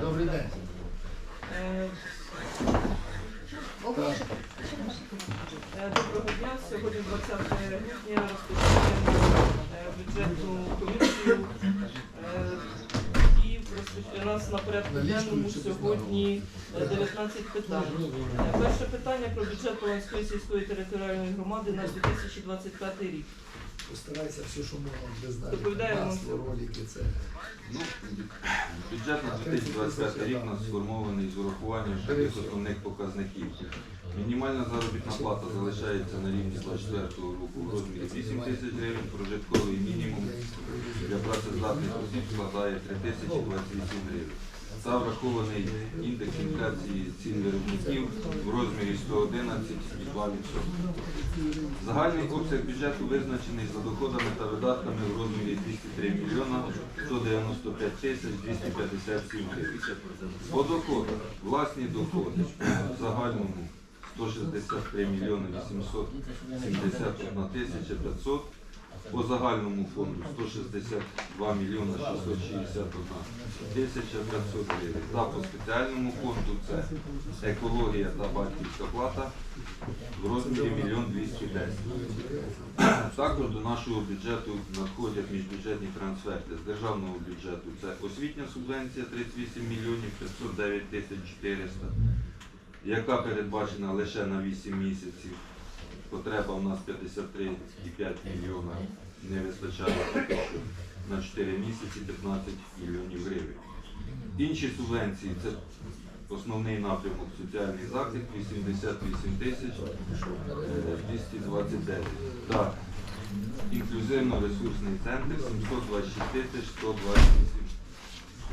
Добрий день. Доброго дня. Сьогодні 20 грудня розпочинаємо е, бюджетну комісію. Е, І у нас на порядку денному сьогодні е, 19 питань. Е, Перше питання про бюджет Полонської сільської територіальної громади на 2025 рік. Постарайся все, що можна без знати. Масло, ролики, це. Ну, бюджет на 2025 рік у нас сформований з урахуванням таких основних показників. Мінімальна заробітна плата залишається на рівні 24 року в розмірі 8 тисяч гривень, прожитковий мінімум для працездатних осіб складає 3 тисячі 28 гривень. Та врахований індекс інфляції цін виробників в розмірі 111,2%. Загальний обсяг бюджету визначений за доходами та видатками в розмірі 203 мільйона 195 тисяч 257 гривень. По доходах власні доходи в загальному 163 мільйони 871 тисяча 500. По загальному фонду 162 мільйони 661 тисяча 500 гривень. Та по спеціальному фонду це екологія та батьківська плата в розмірі 1 210 Також до нашого бюджету надходять міжбюджетні трансферти з державного бюджету. Це освітня субвенція 38 мільйонів 509 тисяч 400, яка передбачена лише на 8 місяців. Потреба у нас 53,5 мільйона не вистачає на 4 місяці 15 мільйонів гривень. Інші субвенції це основний напрямок соціальний захист 88 тисяч е, 229. Так, інклюзивно-ресурсний центр 726 тисяч 128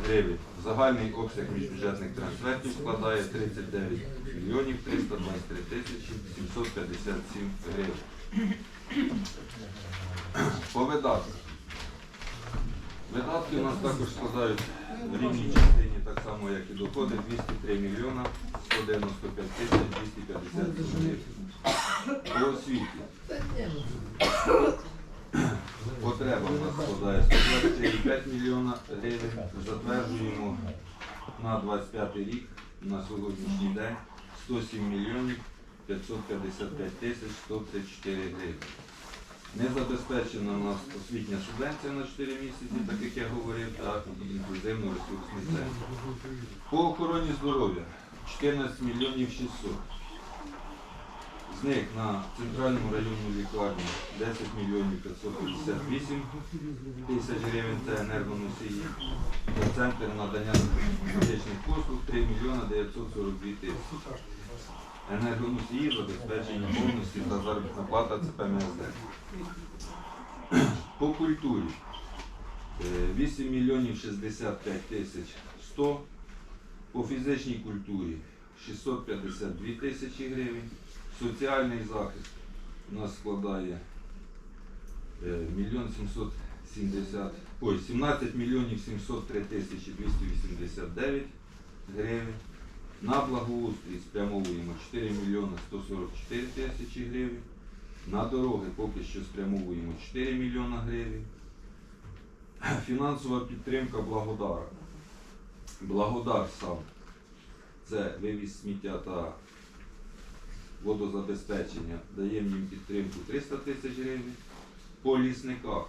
гривень. Загальний обсяг міжбюджетних трансфертів складає 39 мільйонів 323 тисячі 757 гривень. По видатках. Видатки у нас також складають в рівній частині так само, як і доходи, 203 мільйона 195 тисяч 250 гривень. По освіті. Потреба у нас складає 123,5 мільйона гривень. Затверджуємо на 25 рік на сьогоднішній день 107 мільйонів 555 тисяч 134 гривень. Не забезпечена у нас освітня субвенція на 4 місяці, так як я говорив, та інклюзивно-ресурсний центр. По охороні здоров'я 14 мільйонів 600. З них на центральному районну лікарню 10 мільйонів 558 тисяч гривень це енергоносії. Та центр надання медичних послуг 3 мільйона 942 тисячі. Енергоносії забезпечені повністю та заробітна плата це ПМСД. По культурі е, 8 мільйонів 65 тисяч 100. По фізичній культурі 652 тисячі гривень. Соціальний захист у нас складає е, мільйон 770, ой, 17 мільйонів 703 тисячі 289 гривень. На благоустрій спрямовуємо 4 мільйони 144 тисячі гривень. На дороги поки що спрямовуємо 4 мільйона гривень. Фінансова підтримка Благодара. Благодар сам. Це вивіз сміття та водозабезпечення. Даємо їм підтримку 300 тисяч гривень. По лісниках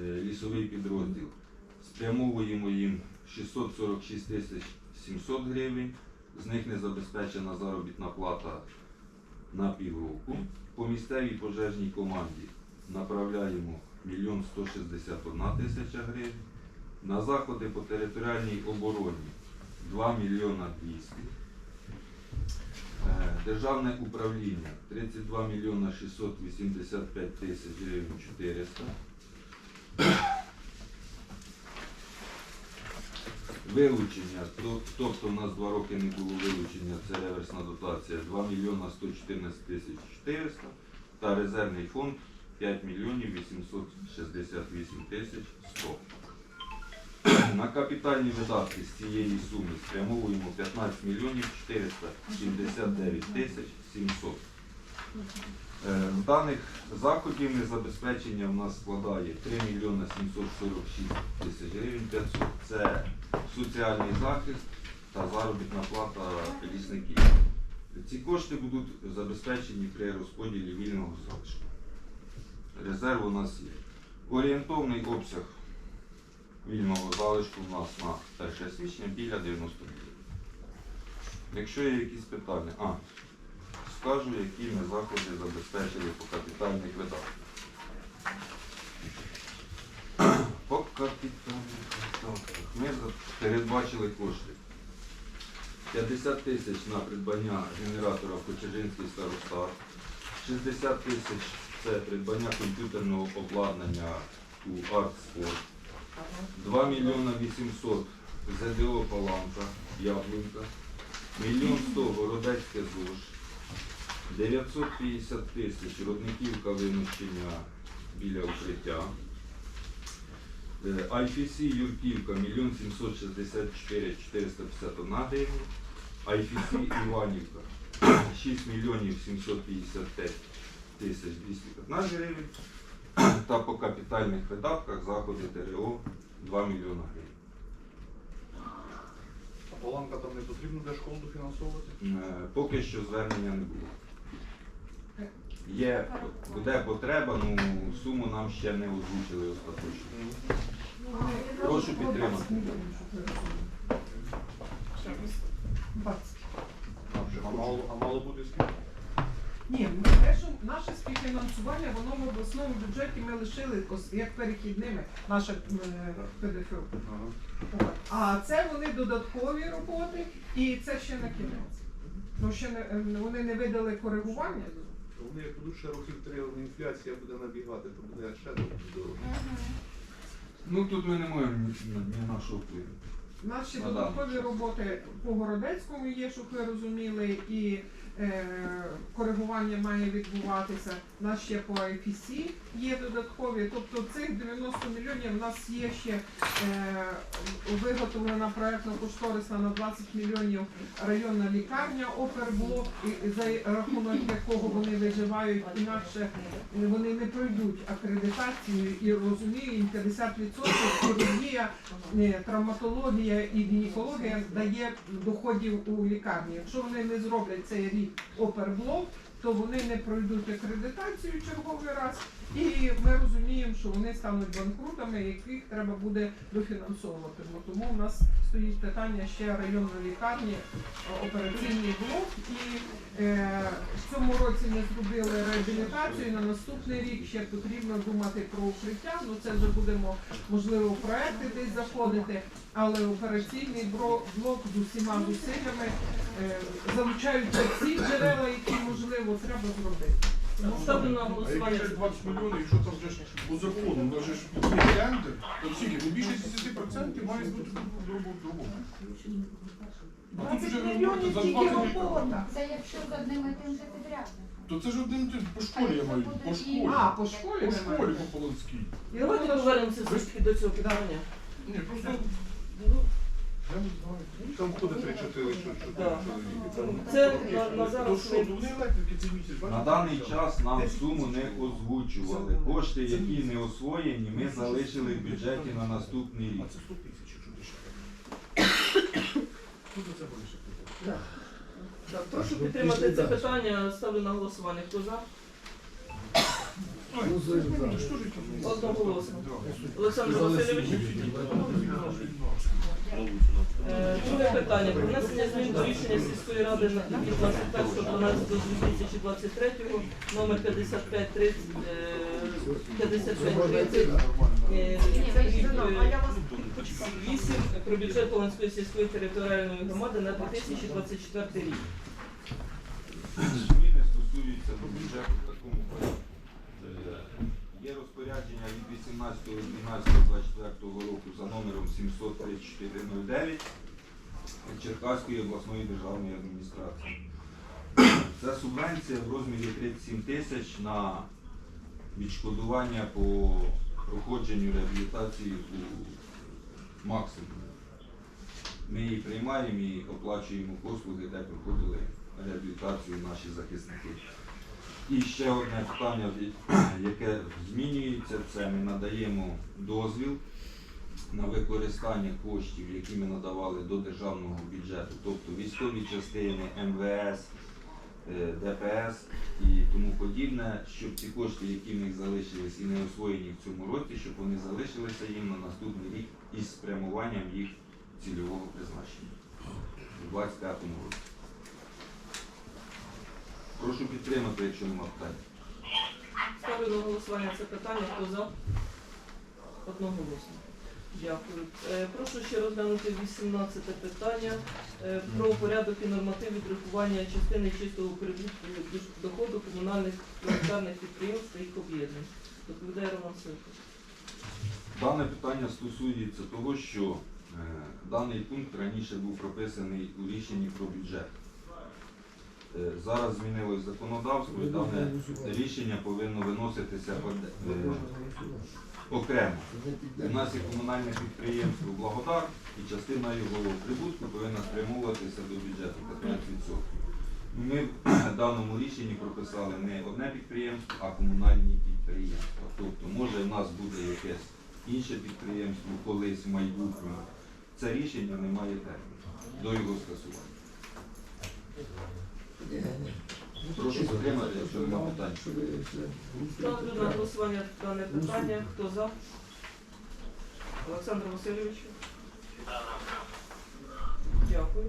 е, лісовий підрозділ. Спрямовуємо їм 646 тисяч 700 гривень. З них не забезпечена заробітна плата на півроку. По місцевій пожежній команді направляємо 1 161 тисяча гривень. На заходи по територіальній обороні 2 мільйона 200. Е, Державне управління 32 мільйона 685 тисяч гривень 400. Вилучення, тобто у нас два роки не було вилучення, це реверсна дотація 2 мільйона 114 тисяч 400 та резервний фонд 5 мільйонів 868 тисяч 100. На капітальні видатки з цієї суми спрямовуємо 15 мільйонів 479 тисяч 700. Е, З даних заходів незабезпечення в нас складає 3 мільйони 746 тисяч гривень 500. Це соціальний захист та заробітна плата лісників. Ці кошти будуть забезпечені при розподілі вільного залишку. Резерв у нас є. Орієнтовний обсяг вільного залишку у нас на 1 січня біля 90 мільйонів. Якщо є якісь питання, а, скажу, які ми заходи забезпечили по капітальних видатках. По капітальних видатках ми передбачили кошти. 50 тисяч на придбання генератора в Кочержинський старостат, 60 тисяч це придбання комп'ютерного обладнання у Артспорт, 2 мільйона 800 ЗДО Паланка, Яблунька, мільйон 100 Городецьке ЗОЖ, 950 тисяч Родниківка Винищення біля укриття, Е, IFC Юрківка 1 764 451 гривень, IFC Іванівка 6 мільйонів 755 тисяч 215 гривень, та по капітальних видатках заходи ТРО 2 мільйона гривень. А Паланка там не потрібно для школ дофінансовувати? Е, Поки що звернення не було. Є, буде потреба, ну суму нам ще не озвучили остаточно. Прошу підтримати. А мало, а мало буде скільки? Ні, ми те, що наше співфінансування, воно в обласному бюджеті ми лишили ос- як перехідними, наше е, ПДФО. Ага. От. А це вони додаткові роботи, і це ще не кінець. Ну, ще не, е, вони не видали коригування. Вони як будуть ще років три, інфляція буде набігати, то буде ще дорого. Ну тут ми не маємо ні, ні на що впливу. Наші Ну, да. додаткові роботи по Городецькому є, щоб ви розуміли, і коригування має відбуватися. У нас ще по IPC є додаткові. Тобто цих 90 мільйонів у нас є ще е, виготовлена проєктно-кошторисна на 20 мільйонів районна лікарня Оперблок, за рахунок якого вони виживають, інакше вони не пройдуть акредитацію і розумію, їм 50% хірургія, е, травматологія і гінекологія дає доходів у лікарні. Якщо вони не зроблять цей рік оперблок, то вони не пройдуть акредитацію черговий раз, і ми розуміємо, що вони стануть банкрутами, яких треба буде дофінансовувати. Бо Тому у нас стоїть питання ще районної лікарні, операційний блок, і е, в цьому році ми зробили реабілітацію. На наступний рік ще потрібно думати про укриття. Ну це вже будемо можливо проекти десь заходити, але операційний блок з усіма зусиллями е, залучаються всі джерела, які можливо треба зробити. Тому Ставлю на А голосування. якщо ж 20 мільйонів, якщо там вже ж по закону, у нас же ж є тендер, то скільки? Ну більше 10% має бути. А тут 20 вже мільйонів за тільки 20 мільйонів. робота. Це якщо з одним і тим же підрядником. То це ж один ти по школі я маю, по школі. А, по школі По немає. школі по Полонській. Давайте повернемося все ж таки до цього питання. Ні, просто Ну, я не знаю. Там входить 3-4 Да. чоловіки. Це на, на То зараз що, ми електрики цей місяць, На даний час нам суму не озвучували. Кошти, які не освоєні, ми залишили в бюджеті на наступний рік. А це 100 тисяч, якщо дешевше. Хто за це буде ще платити? Так, прошу підтримати це питання. Ставлю на голосування. Хто за? Ну, за- за. Ти ж теж якісь- Одноголосно. Олександр Васильович. Е, Друге питання. Про внесення змін до рішення сільської ради на- від 21.12.2023 номер 5530 е, 5530 е, від, е, 8 про бюджет Полонської сільської територіальної громади на 2024 рік. Зміни стосуються до бюджету в такому порядку. Розпорядження від 18.12.24 року за номером 73409 Черкаської обласної державної адміністрації. Це субвенція в розмірі 37 тисяч на відшкодування по проходженню реабілітації у максимумі. Ми її приймаємо і оплачуємо послуги, де проходили реабілітацію наші захисники. І ще одне питання, яке змінюється, це ми надаємо дозвіл на використання коштів, які ми надавали до державного бюджету, тобто військові частини, МВС, е, ДПС і тому подібне, щоб ці кошти, які в них залишились і не освоєні в цьому році, щоб вони залишилися їм на наступний рік із спрямуванням їх цільового призначення у 2025 році. Прошу підтримати, якщо нема питань. Ставлю на голосування це питання. Хто за? Одноголосно. Дякую. Е, Прошу ще розглянути 18 питання е, про порядок і норматив відрахування частини чистого прибутку доходу комунальних планетарних підприємств та їх об'єднань. Доповідає Роман Силко. Дане питання стосується того, що е, даний пункт раніше був прописаний у рішенні про бюджет. Е, зараз змінилось законодавство, і дане рішення повинно виноситися окремо. У нас є комунальне підприємство Благодар, і частина його прибутку повинна спрямовуватися до бюджету 15%. Ну, Ми в даному рішенні прописали не одне підприємство, а комунальні підприємства. Тобто, може, в нас буде якесь інше підприємство колись в майбутньому. Це рішення не має терміну до його скасування. Ні. Прошу підтримати, якщо нема питань. Ставлю на голосування дане питання. Хто за? Олександр Васильович. Дякую.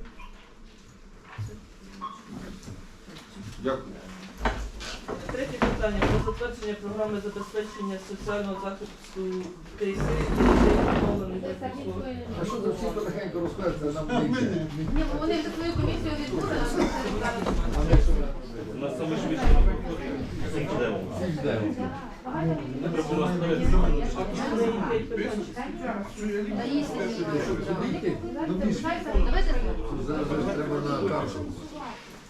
Дякую. Третє питання про затвердження програми забезпечення соціального захисту дітей батьківського А що тут всі потихеньку розказуєте, нам не йде. Ні, бо вони вже свою комісію відбули, а ми це. А ми що ми? У нас саме швидше сюди йти, ну більше. Зараз треба на.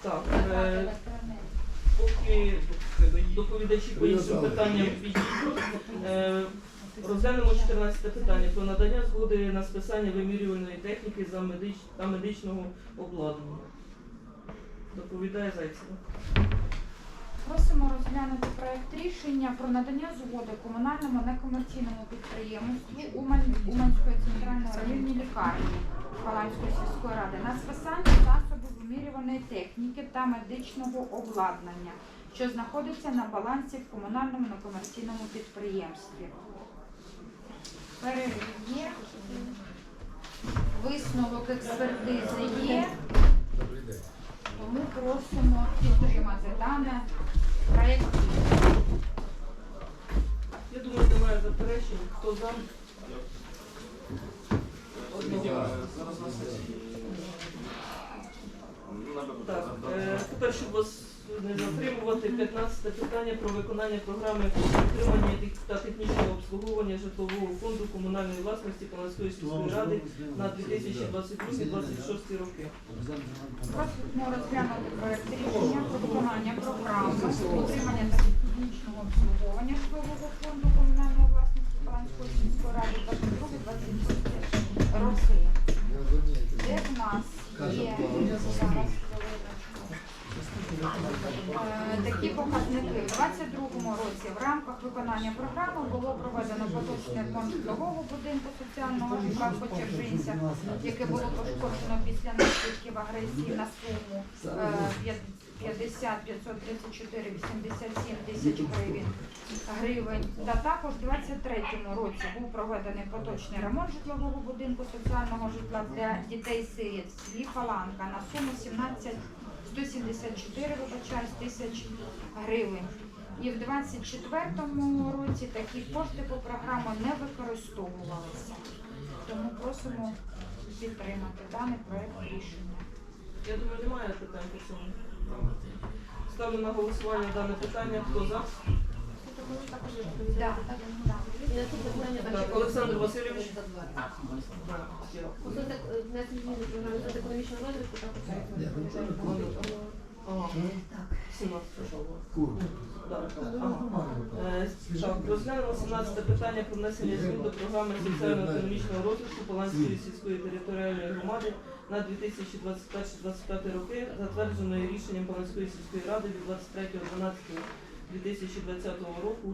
Так, е, поки доповідачі по іншим питанням підійдуть, е, розглянемо 14 питання про надання згоди на списання вимірювальної техніки за медич... та медичного обладнання. Доповідає Зайцева. Просимо розглянути проект рішення про надання згоди комунальному некомерційному підприємству Уманської центральної районній лікарні Паланської сільської ради на списання засобів вимірюваної техніки та медичного обладнання, що знаходиться на балансі в комунальному некомерційному підприємстві. Перелік є, висновок експертизи є. Тому просимо підтримати дане проєкт. Я думаю, немає заперечень. Хто за? Одного. Так, е, тепер, щоб вас не затримувати, 15 питання про виконання програми підтримання та технічного обслуговування житлового фонду комунальної власності Палацької сільської ради на 2022-2026 роки. Просимо розглянути проєкт рішення про виконання програми підтримання та технічного обслуговування житлового фонду комунальної власності Паланської сільської ради 22-26 роки. Я розумію. Де в нас є зараз Е, такі показники. У 22 році в рамках програми було проведено поточний ремонт житлового будинку соціального житла в Почержинцях, яке було пошкоджено після наслідків агресії на суму е, 50 534 87 тисяч гривень. гривень. Та також у 23-му році був проведений поточний ремонт житлового будинку соціального житла для дітей-сиріт в селі Паланка на суму 17 174 вибачаюсь, тисяч гривень. І в 24-му році такі кошти по програмі не використовувалися. Тому просимо підтримати даний проект рішення. Я думаю, немає питань по цьому. Ставлю на голосування дане питання. Хто за? Да, так, да. Так, Олександр Васильович. програми соціально-економічного розвитку та Ні, ну, Ага. 17 пішов. Курку. Да. Ага. Е, Так, розглянемо 17 питання про внесення змін до програми соціально-економічного розвитку Поланської сільської територіальної громади на 2021-2025 роки, затвердженої рішенням Поланської сільської ради від 23.12.2020 року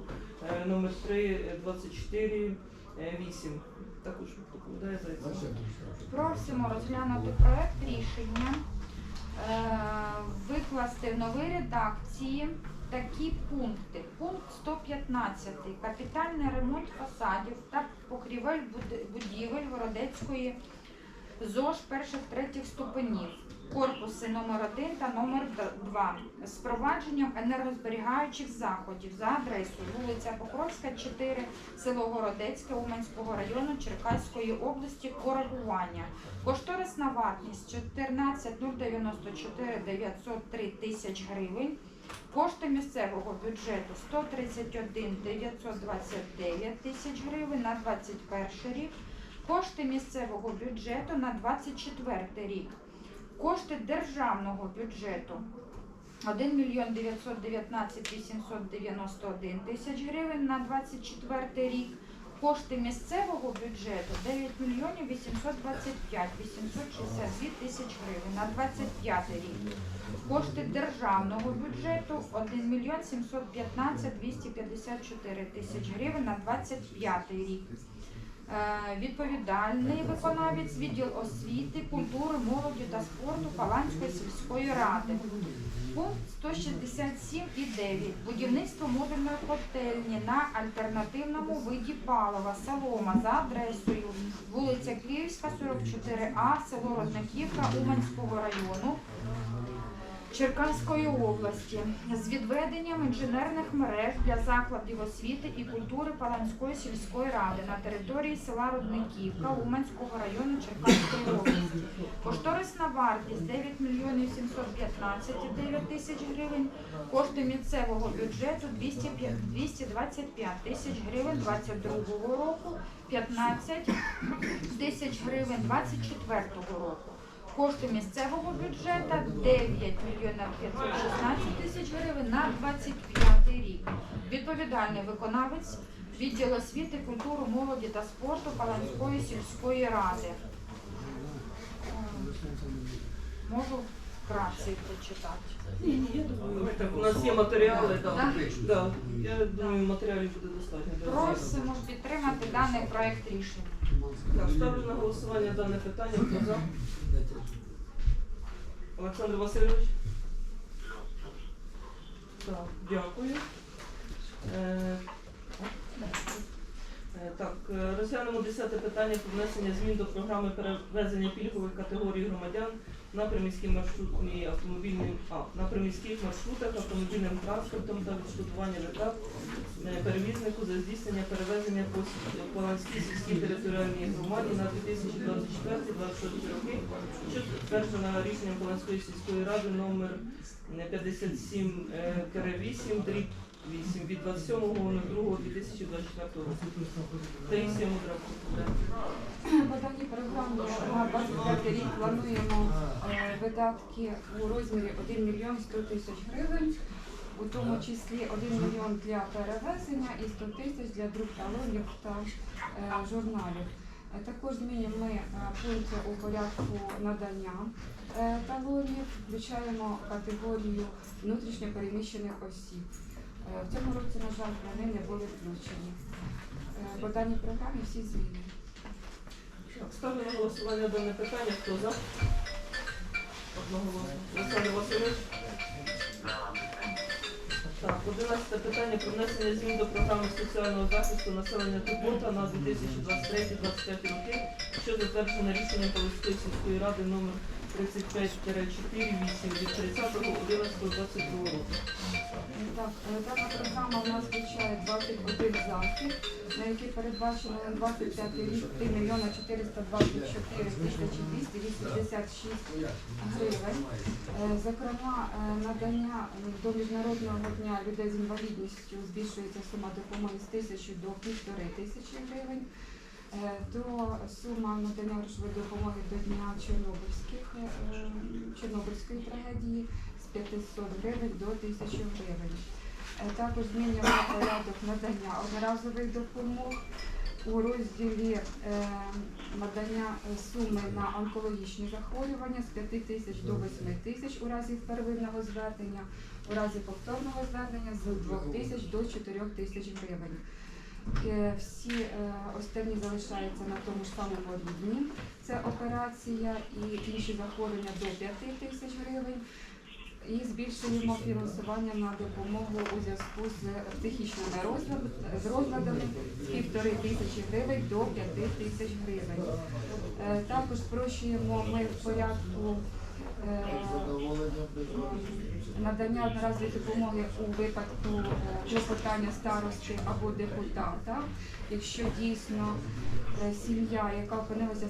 е, номер 324 8. Також доповідає Зайцев. Просимо розглянути проект рішення, е, викласти в новій редакції такі пункти. Пункт 115. Капітальний ремонт фасадів та покрівель будівель Городецької ЗОЖ перших третіх ступенів. Корпуси номер 1 та номер 2 з впровадженням енергозберігаючих заходів за адресою вулиця Покровська, 4, село Городецьке Уманського району Черкаської області коригування. Кошторисна вартість 14 094 903 тисяч гривень. Кошти місцевого бюджету 131 929 тисяч гривень на 21 рік. Кошти місцевого бюджету на 24 рік. Кошти державного бюджету 1 мільйон 919 891 тисяч гривень на 24 рік. Кошти місцевого бюджету 9 мільйонів 825 862 тисяч гривень на 25 рік. Кошти державного бюджету 1 мільйон 715 254 тисяч гривень на 25 рік. Е, Відповідальний виконавець відділ освіти, культури, молоді та спорту Паланської сільської ради. Пункт 167 і 9. Будівництво модульної котельні на альтернативному виді палива солома за адресою вулиця Київська, 44А, село Родниківка Уманського району. Черкаської області з відведенням інженерних мереж для закладів освіти і культури Паланської сільської ради на території села Рудниківка Уманського району Черкаської області. Кошторисна вартість 9 мільйонів 715 тисяч гривень. Кошти місцевого бюджету 225 тисяч гривень 22 року, 15 тисяч гривень 24 року. Кошти місцевого бюджету 9 мільйонів 516 тисяч гривень на 25 рік. Відповідальний виконавець відділ освіти, культури, молоді та спорту Паланської сільської ради. Е, Можу вкратце прочитати. Ні, ні, я думаю, так, у нас є матеріали. Так. Да. Я думаю, матеріалів буде достатньо. Просимо підтримати даний проект рішення. Ставлю на голосування дане питання. Хто за? Олександр Васильович? Так, дякую. Е, е, Так, е, розглянемо десяте питання про внесення змін до програми перевезення пільгових категорій громадян на приміські маршрутні автомобільні а, на приміських маршрутах автомобільним транспортом та відшкодування витрат е, перевізнику за здійснення перевезення по Поланській сільській територіальній громаді на 2024-2026 роки, що затверджена рішенням Поланської сільської ради номер е, 57-8 дріб 8 від 27.02.2024 року. Таїсія Мудра. По даній програмі на 25 рік плануємо е, видатки у розмірі 1 мільйон 100 тисяч гривень, у тому числі 1 мільйон для перевезення і 100 тисяч для друк талонів та е, журналів. Е, Також змінюємо ми е, пункти у порядку надання е, талонів, включаємо категорію внутрішньо переміщених осіб. Е, В цьому році, на жаль, вони не були включені. Е, По даній програмі всі. Так, Ставлю на голосування дане питання. Хто за? Одноголосно. Олександр? Так, 11 питання про внесення змін до програми соціального захисту населення Турбота на 2023-2025 роки, що затверджено рішенням Поліської сільської ради номер 35-48 від 30.11.22 року. Так, е, дана програма у нас включає 21 захід, на який передбачено на 25 рік 3 мільйона 424 тисячі 286 гривень. Е, Зокрема, е, надання до Міжнародного дня людей з інвалідністю збільшується сума допомоги з тисячі до півтори тисячі гривень. Е, До сума надання грошової допомоги до Дня Чорнобильських, е, Чорнобильської трагедії з 500 гривень до 1000 гривень. Е, Також змінюємо порядок надання одноразових допомог у розділі надання суми на онкологічні захворювання з 5 тисяч до 8 тисяч у разі первинного звернення, у разі повторного звернення з 2 тисяч до 4 тисяч гривень. Е, Всі е, останні залишаються на тому ж самому рівні. Це операція і інші захворювання до 5 тисяч гривень. І збільшуємо фінансування на допомогу у зв'язку з психічними розладами з півтори тисячі гривень до п'яти тисяч гривень. Е, Також спрощуємо ми в порядку надання одноразової допомоги у випадку е, клопотання старости або депутата, якщо дійсно е, сім'я, яка опинилася